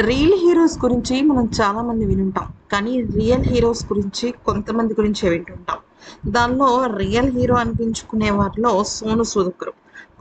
Real heroes గురించి మనం చాలా మంది వినుంటాం. కానీ రియల్ హీరోస్ గురించి కొంతమంది గురించే వింటుంటాం. దానిలో రియల్ హీరో అనిపించుకునే వారిలో సోను సూద్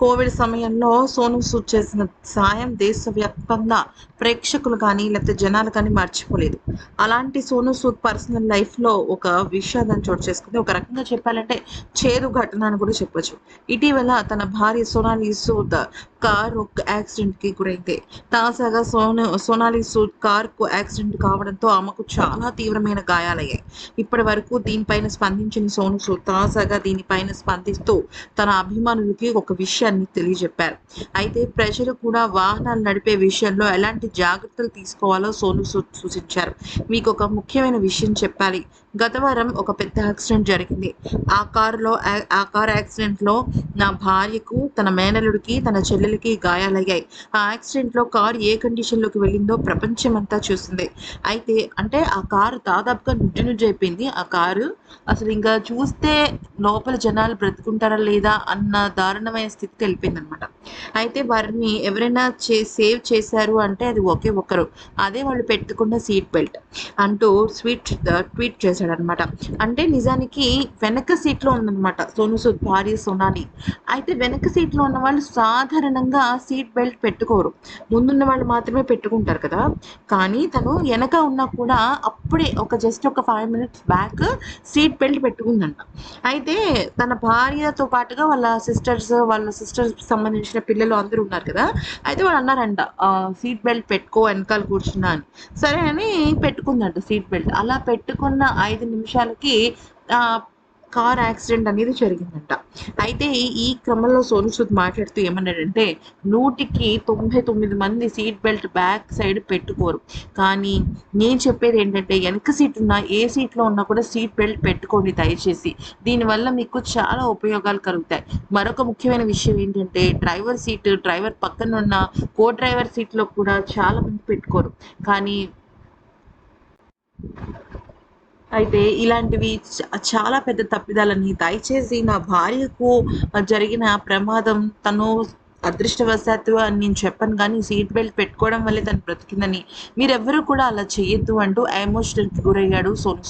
కోవిడ్ సమయంలో సోను సూద్ చేసిన సాయం దేశవ్యాప్తంగా ప్రేక్షకులు కానీ లేకపోతే జనాలు కానీ మర్చిపోలేదు. అలాంటి సోను సూద్ పర్సనల్ లైఫ్లో ఒక విషాదం చోటు చేసుకుంది. ఒక రకంగా చెప్పాలంటే చేదు ఘటన అని కూడా చెప్పొచ్చు. ఇటీవల తన భార్య సోనాలి సూద్ కార్ ఒక యాక్సిడెంట్కి గురైంది. తాజాగా సోను సోనాలి సూద్ కార్కు యాక్సిడెంట్ కావడంతో ఆమెకు చాలా తీవ్రమైన గాయాలయ్యాయి. ఇప్పటి వరకు దీనిపైన స్పందించిన సోను సూద్ తాజాగా దీనిపైన స్పందిస్తూ తన అభిమానులకి ఒక విషయాన్ని తెలియజెప్పారు. అయితే ప్రజలు కూడా వాహనాలు నడిపే విషయంలో ఎలాంటి జాగ్రత్తలు తీసుకోవాలో సోను సూచించారు. మీకు ఒక ముఖ్యమైన విషయం చెప్పాలి. గత వారం ఒక పెద్ద యాక్సిడెంట్ జరిగింది. ఆ కారులో ఆ- ఆ కార్ యాక్సిడెంట్లో నా భార్యకు తన మేనలుడికి తన చెల్లెలికి గాయాలయ్యాయి. ఆ యాక్సిడెంట్లో కారు ఏ కండిషన్లోకి వెళ్ళిందో ప్రపంచమంతా చూసింది. అయితే అంటే ఆ కారు దాదాపుగా నుజ్జు నుజ్జు అయిపోయింది. ఆ కారు అసలు ఇంకా చూస్తే లోపల జనాలు బ్రతుకుంటారా లేదా అన్న దారుణమైన పరిస్థితికి వెళ్ళిపోయిందనమాట అయితే వారిని ఎవరైనా చే సేవ్ చేశారు అంటే అది ఒకే ఒకరు అదే వాళ్ళు పెట్టుకున్న సీట్ బెల్ట్ అంటూ స్వీట్ ట్వీట్ చేశాడనమాట. అంటే నిజానికి వెనక సీట్లో ఉందన్నమాట సోను సూద్ భార్య సోనాలి. అయితే వెనక సీట్లో ఉన్న వాళ్ళు సాధారణంగా సీట్ బెల్ట్ పెట్టుకోరు. ముందున్న వాళ్ళు మాత్రమే పెట్టుకుంటారు కదా. కానీ తను వెనక ఉన్నా కూడా అప్పుడే ఒక జస్ట్ ఒక five minutes back seat belt పెట్టుకుందంట. అయితే తన భార్యతో పాటుగా వాళ్ళ సిస్టర్స్ వాళ్ళ సిస్టర్స్ సంబంధించిన పిల్లలు అందరూ ఉన్నారు కదా అయితే వాళ్ళు అన్నారంట సీట్ బెల్ట్ పెట్టుకో వెనకాల కూర్చున్నా అని. సరే అని పెట్టుకుందంట సీట్ బెల్ట్ అలా పెట్టుకున్న ఐదు నిమిషాలకి ఆ, కార్ యాక్సిడెంట్ అనేది జరిగిందంట. అయితే ఈ క్రమంలో సోను సూద్ మాట్లాడుతూ ఏమన్నాడంటే నూటికి తొంభై తొమ్మిది మంది సీట్ బెల్ట్ బ్యాక్ సైడ్ పెట్టుకోరు. కానీ నేను చెప్పేది ఏంటంటే వెనక సీట్ ఉన్నా ఏ సీట్లో ఉన్నా కూడా సీట్ బెల్ట్ పెట్టుకోండి దయచేసి. దీనివల్ల మీకు చాలా ఉపయోగాలు కలుగుతాయి. మరొక ముఖ్యమైన విషయం ఏంటంటే డ్రైవర్ సీట్ డ్రైవర్ పక్కన ఉన్న కో డ్రైవర్ సీట్లో కూడా చాలా మంది పెట్టుకోరు. కానీ అయితే ఇలాంటివి చాలా పెద్ద తప్పిదాలని దయచేసి నా భార్యకు జరిగిన ప్రమాదం తను అదృష్టవశాత్తు అని నేను చెప్పను కానీ సీట్ బెల్ట్ పెట్టుకోవడం వల్లే తను బ్రతికిందని. మీరెవ్వరూ కూడా అలా చేయొద్దు అంటూ ఎమోషనల్కి గురయ్యాడు సోను